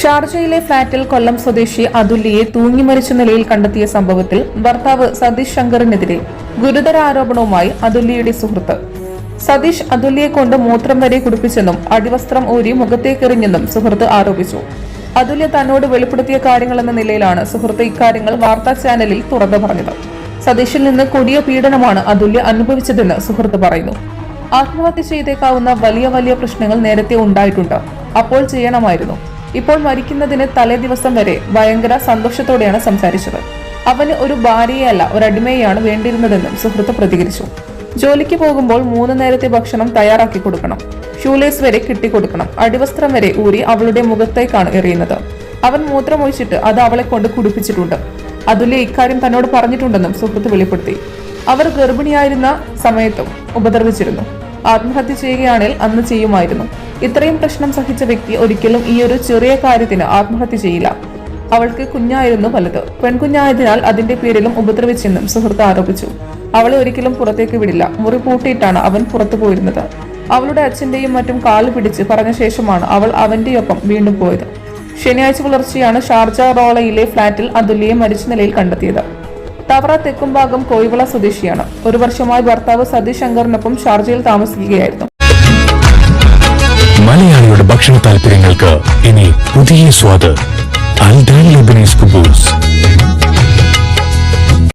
ഷാർജയിലെ ഫ്ളാറ്റിൽ കൊല്ലം സ്വദേശി അതുല്യയെ തൂങ്ങി മരിച്ച നിലയിൽ കണ്ടെത്തിയ സംഭവത്തിൽ ഭർത്താവ് സതീഷ് ശങ്കറിനെതിരെ ഗുരുതര ആരോപണവുമായി അതുല്യയുടെ സുഹൃത്ത്. സതീഷ് അതുല്യയെ കൊണ്ട് മൂത്രം വരെ കുടിപ്പിച്ചെന്നും അടിവസ്ത്രം ഊരി മുഖത്തേക്കെറിഞ്ഞെന്നും സുഹൃത്ത് ആരോപിച്ചു. അതുല്യ തന്നോട് വെളിപ്പെടുത്തിയ കാര്യങ്ങളെന്ന നിലയിലാണ് സുഹൃത്ത് ഇക്കാര്യങ്ങൾ വാർത്താ ചാനലിൽ തുറന്നു പറഞ്ഞത്. സതീഷിൽ നിന്ന് കൊടിയ പീഡനമാണ് അതുല്യ അനുഭവിച്ചതെന്ന് സുഹൃത്ത് പറയുന്നു. ആത്മഹത്യ ചെയ്തേക്കാവുന്ന വലിയ വലിയ പ്രശ്നങ്ങൾ നേരത്തെ ഉണ്ടായിട്ടുണ്ട്. അപ്പോൾ ചെയ്യണമായിരുന്നു. ഇപ്പോൾ മരിക്കുന്നതിന് തലേ ദിവസം വരെ ഭയങ്കര സന്തോഷത്തോടെയാണ് സംസാരിച്ചത്. അവന് ഒരു ഭാര്യയല്ല ഒരു അടിമയെയാണ് വേണ്ടിയിരുന്നതെന്നും സുഹൃത്ത് പ്രതികരിച്ചു. ജോലിക്ക് പോകുമ്പോൾ മൂന്ന് നേരത്തെ ഭക്ഷണം തയ്യാറാക്കി കൊടുക്കണം. ഷൂലേസ് വരെ കിട്ടിക്കൊടുക്കണം അടിവസ്ത്രം വരെ ഊരി അവളുടെ മുഖത്തേക്കാണ് എറിയുന്നത്. അവൻ മൂത്രമൊഴിച്ചിട്ട് അത് അവളെ കൊണ്ട് കുടിപ്പിച്ചിട്ടുണ്ട്. അതുല്യ ഇക്കാര്യം തന്നോട് പറഞ്ഞിട്ടുണ്ടെന്നും സുഹൃത്ത് വെളിപ്പെടുത്തി. അവർ ഗർഭിണിയായിരുന്ന സമയത്തും ഉപദ്രവിച്ചിരുന്നു. ആത്മഹത്യ ചെയ്യുകയാണെങ്കിൽ അന്ന് ചെയ്യുമായിരുന്നു. ഇത്രയും പ്രശ്നം സഹിച്ച വ്യക്തി ഒരിക്കലും ഈ ഒരു ചെറിയ കാര്യത്തിന് ആത്മഹത്യ ചെയ്യില്ല. അവൾക്ക് കുഞ്ഞായിരുന്നു വലുത്. പെൺകുഞ്ഞായതിനാൽ അതിന്റെ പേരിലും ഉപദ്രവിച്ചെന്നും സുഹൃത്ത് ആരോപിച്ചു. അവളെ ഒരിക്കലും പുറത്തേക്ക് വിടില്ല. മുറി പൂട്ടിയിട്ടാണ് അവൻ പുറത്തു പോയിരുന്നത്. അവളുടെ അച്ഛന്റെയും മറ്റും കാൽ പിടിച്ച് പറഞ്ഞ ശേഷമാണ് അവൾ അവന്റെയൊപ്പം വീണ്ടും പോയത്. ശനിയാഴ്ച പുലർച്ചെയാണ് ഷാർജ റോളയിലെ ഫ്ളാറ്റിൽ അതുല്യയെ മരിച്ച നിലയിൽ കണ്ടെത്തിയത്. തവറ തെക്കുംഭാഗം കോയിവിള സ്വദേശിയാണ്. ഒരു വർഷമായി ഭർത്താവ് സതീഷ് ശങ്കറിനൊപ്പം ഷാർജയിൽ താമസിക്കുകയായിരുന്നു. മലയാളിയുടെ ഭക്ഷണ താല്പര്യങ്ങൾക്ക് ഇനി പുതിയ സ്വാദ് അൽദാൻ ലബനീസ് കുബൂസ്.